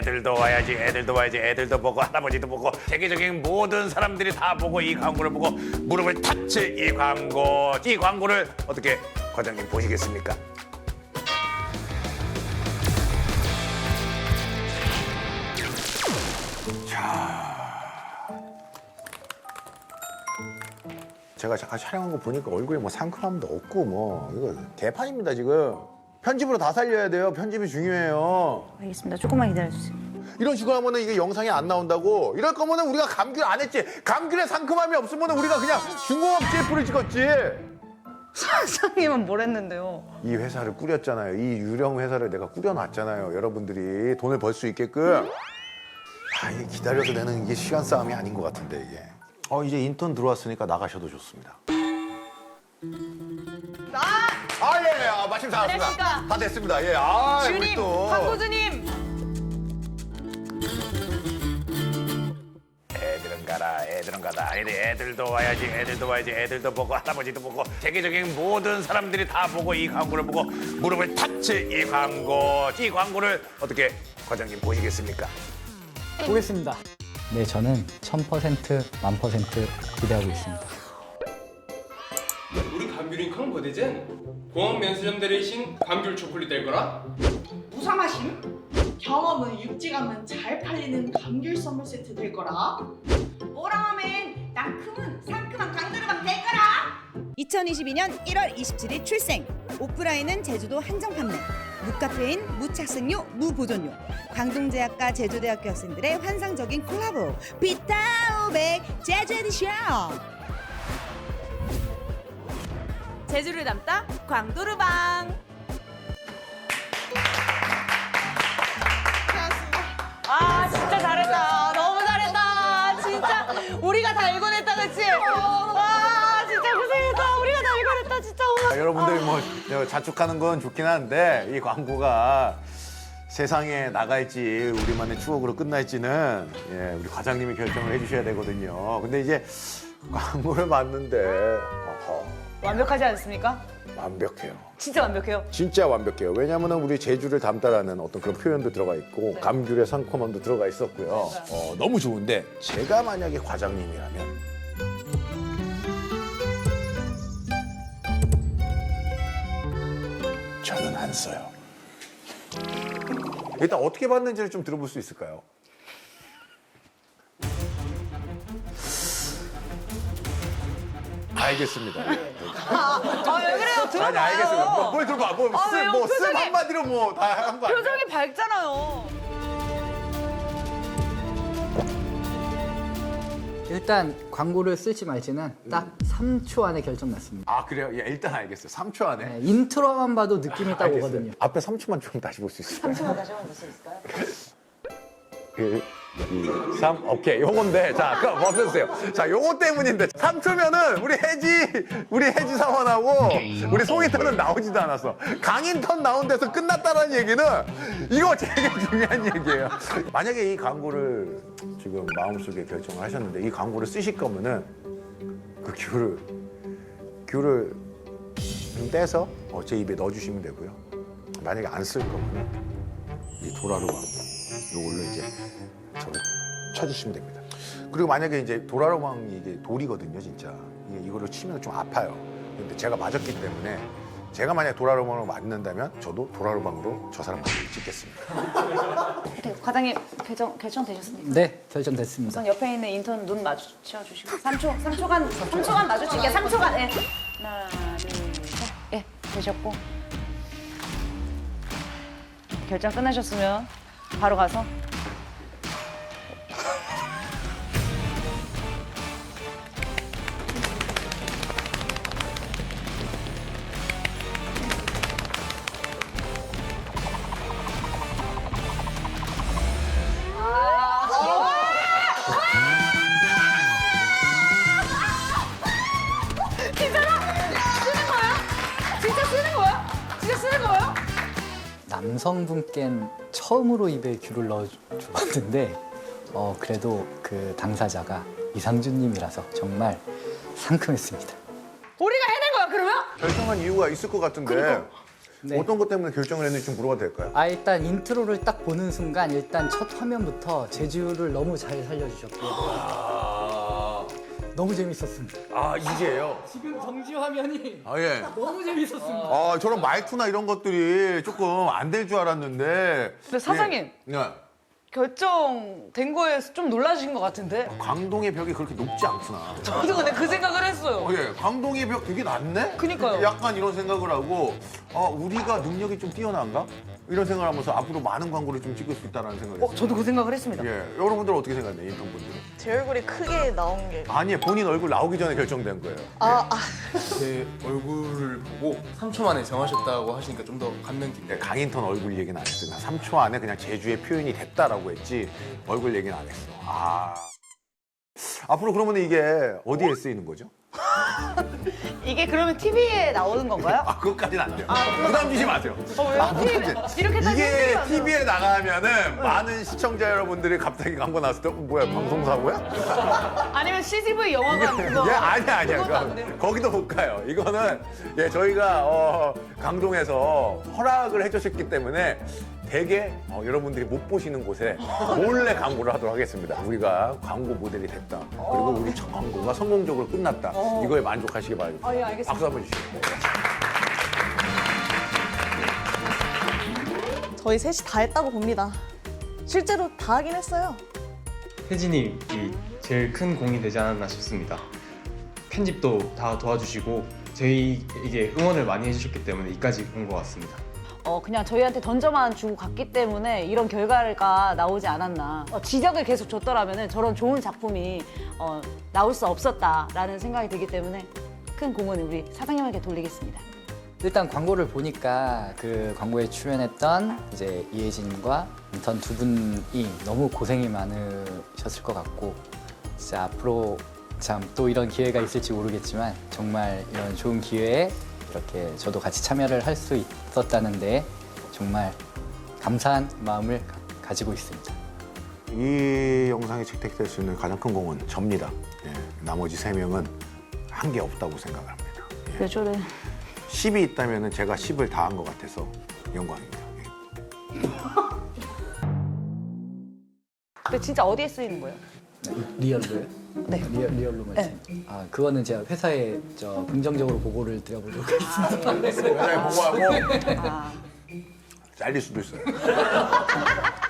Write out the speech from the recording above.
애들도 와야지 애들도 와야지 애들도 보고 할아버지도 보고 세계적인 모든 사람들이 다 보고 이 광고를 보고 무릎을 탁칠 이 광고. 이 광고를 어떻게 과장님 보시겠습니까? 제가 잠깐 촬영한 거 보니까 얼굴에 뭐 상큼함도 없고 뭐 이거 개판입니다 지금 편집으로 다 살려야 돼요. 편집이 중요해요. 알겠습니다. 조금만 기다려주세요. 이런 식으로 하면은 이게 영상이 안 나온다고? 이럴 거면은 우리가 감귤 안 했지. 감귤에 상큼함이 없으면은 우리가 그냥 중공업 CF를 찍었지. 사장님은 뭘 했는데요? 이 회사를 꾸렸잖아요. 이 유령 회사를 내가 꾸려놨잖아요. 여러분들이 돈을 벌 수 있게끔. 아 이게 기다려서 내는 이게 시간 싸움이 아닌 것 같은데 이게. 어 이제 인턴 들어왔으니까 나가셔도 좋습니다 아, 마침 다 왔습니다 안녕하십니까. 다 됐습니다 예 아 우리 주님, 또 광고주님. 애들은 가라 애들은 가다 애들, 애들도 와야지 애들도 와야지 애들도 보고 할아버지도 보고 세계적인 모든 사람들이 다 보고 이 광고를 보고 무릎을 탁칠 이 광고 이 광고를 어떻게 과장님 보시겠습니까? 보겠습니다. 네, 저는 1000% 만퍼센트 기대하고 있습니다. 우리 감귤인 康버대젠 공항 면세점 대리신 감귤 초콜릿 될 거라? 무사마심? 경험은 육지감은 잘 팔리는 감귤 선물 세트 될 거라. 오라면 낭큼은 상큼한 강도르방 될 거라. 2022년 1월 27일 출생. 오프라인은 제주도 한정 판매. 무카페인, 무착색료, 무보존료. 광동제약과 제주대학교 학생들의 환상적인 콜라보. 비타오백 제주 에디션. 제주를 담다 광도르방. 아 진짜 잘했다. 너무 잘했다. 진짜 우리가 다 읽어냈다 그치? 와 진짜 고생했다. 우리가 다 읽어냈다 진짜. 아, 여러분들이 뭐 자축하는 건 좋긴 한데 이 광고가 세상에 나갈지 우리만의 추억으로 끝날지는 예, 우리 과장님이 결정을 해주셔야 되거든요. 근데 이제 광고를 봤는데 어허, 완벽하지 않습니까? 완벽해요. 진짜 완벽해요. 진짜 완벽해요. 왜냐하면 우리 제주를 담다라는 어떤 그런 표현도 들어가 있고 감귤의 상큼함도 들어가 있었고요. 어, 너무 좋은데 제가 만약에 과장님이라면 저는 안 써요. 일단 어떻게 봤는지를 좀 들어볼 수 있을까요? 알겠습니다. 아왜 그래요? 들어봐요. 아니 알겠습니다. 뭐, 뭘 들어봐. 뭐, 아, 쓰, 왜요? 뭐, 쓱 표정이- 한마디로 뭐 다 한 거 아니에요? 표정이 밝잖아요. 일단 광고를 쓸지 말지는 딱 3초 안에 결정 났습니다. 아 그래요? 예, 일단 알겠어요. 3초 안에. 네, 인트로만 봐도 느낌이 딱 알겠어요. 오거든요. 앞에 3초만 좀 다시 볼 수 있을까요? 3초만 다시 한번 볼수 있을까요? 1, 2, 3. 오케이. 요건데. 자, 그럼 멈춰주세요. 자, 요거 때문인데. 3초면은 우리 해지, 우리 해지 사원하고 우리 송이턴은 나오지도 않았어. 강인턴 나온 데서 끝났다는 얘기는 이거 되게 중요한 얘기예요. 만약에 이 광고를 지금 마음속에 결정을 하셨는데 이 광고를 쓰실 거면은 그 귤을, 귤을 좀 떼서 어, 제 입에 넣어주시면 되고요. 만약에 안 쓸 거면 이 도라로 왕 요걸로 이제 저를 쳐주시면 됩니다. 그리고 만약에 이제 도라로 왕이 이게 돌이거든요, 진짜. 이게 이걸로 치면 좀 아파요. 근데 제가 맞았기 때문에 제가 만약 도라로 왕으로 맞는다면 저도 도라로 왕으로 저 사람 머리를 찍겠습니다. 네, 과장님 결정 결정되셨습니까? 네, 결정됐습니다. 우선 옆에 있는 인턴 눈 마주쳐 주시고 3초 3초간 3초간 마주칠게요. 3초간. 예. 하나, 둘, 셋. 예, 되셨고. 결정 끝나셨으면 바로 가서 남성분께는 처음으로 입에 귤을 넣어주었는데 어, 그래도 그 당사자가 이상준님이라서 정말 상큼했습니다. 우리가 해낸 거야 그러면? 결정한 이유가 있을 것 같은데 네. 어떤 것 때문에 결정을 했는지 좀 물어봐도 될까요? 아 일단 인트로를 딱 보는 순간 일단 첫 화면부터 제주를 너무 잘 살려주셨고 아, 너무 재밌었습니다. 아 이게요? 지금 정지 화면이 아 예. 너무 재밌었습니다. 아 저런 말투나 이런 것들이 조금 안 될 줄 알았는데. 근데 사장님. 예. 네. 결정된 거에서 좀 놀라신 것 같은데? 광동의 벽이 그렇게 높지 않구나. 저도 근데 그 생각을 했어요. 어, 예, 광동의 벽 되게 낮네? 그니까요. 약간 이런 생각을 하고, 아, 우리가 능력이 좀 뛰어난가? 이런 생각을 하면서 앞으로 많은 광고를 좀 찍을 수 있다는 생각을 어, 했어요. 저도 그 생각을 했습니다. 예, 여러분들은 어떻게 생각하세요, 인턴분들은? 제 얼굴이 크게 나온 게 아니, 본인 얼굴 나오기 전에 결정된 거예요. 아, 아. 제 얼굴을 보고 3초 만에 정하셨다고 하시니까 좀 더 감명 깊네요. 네, 강인턴 얼굴 얘기는 안 했어요. 3초 안에 그냥 제주의 표현이 됐다라고 했지, 얼굴 얘기는 안 했어. 아. 앞으로 그러면 이게 어디에 쓰이는 거죠? 이게 그러면 TV에 나오는 건가요? 아, 그것까지는 안 돼요. 부담 주지 마세요. 왜요? 아, TV 그것까지. 이렇게 딱 이게 해주면 TV에 나가면은 많은 시청자 여러분들이 갑자기 광고 나왔을 때 어, 뭐야 방송사고야? 아니면 CGV 영화관 그거 예 아니야 아니야 그것도 안 그거? 거기도 못 가요. 이거는 예 저희가 어, 강동에서 허락을 해주셨기 때문에 대개 어, 여러분들이 못 보시는 곳에 몰래 광고를 하도록 하겠습니다. 우리가 광고 모델이 됐다. 그리고 우리 첫 광고가 성공적으로 끝났다. 이거에 만족하시기 바랍니다. 어, 예, 알겠습니다. 박수 한번 주시죠. 저희 셋이 다 했다고 봅니다. 실제로 다 하긴 했어요. 혜진이 제일 큰 공이 되지 않았나 싶습니다. 편집도 다 도와주시고 저희에게 응원을 많이 해주셨기 때문에 이까지 온 것 같습니다. 어, 그냥 저희한테 던져만 주고 갔기 때문에 이런 결과가 나오지 않았나. 어, 지적을 계속 줬더라면 저런 좋은 작품이 어, 나올 수 없었다라는 생각이 들기 때문에 큰 공은 우리 사장님에게 돌리겠습니다. 일단 광고를 보니까 그 광고에 출연했던 이제 이혜진과 인턴 두 분이 너무 고생이 많으셨을 것 같고 진짜 앞으로 참 또 이런 기회가 있을지 모르겠지만 정말 이런 좋은 기회에 이렇게 저도 같이 참여를 할 수 있었다는데 정말 감사한 마음을 가- 가지고 있습니다. 이 영상에 채택될 수 있는 가장 큰 공은 접니다. 예, 나머지 세 명은 한 게 없다고 생각을 합니다. 예. 왜 저래? 10이 있다면 제가 10을 다 한 것 같아서 영광입니다. 예. 근데 진짜 어디에 쓰이는 거예요? 리얼로요? 네. 리얼, 리얼로 말씀. 아 그거는 제가 회사에 저 긍정적으로 보고를 드려보도록 하겠습니다. 회사에 보고하고 아, 잘릴 수도 있어요.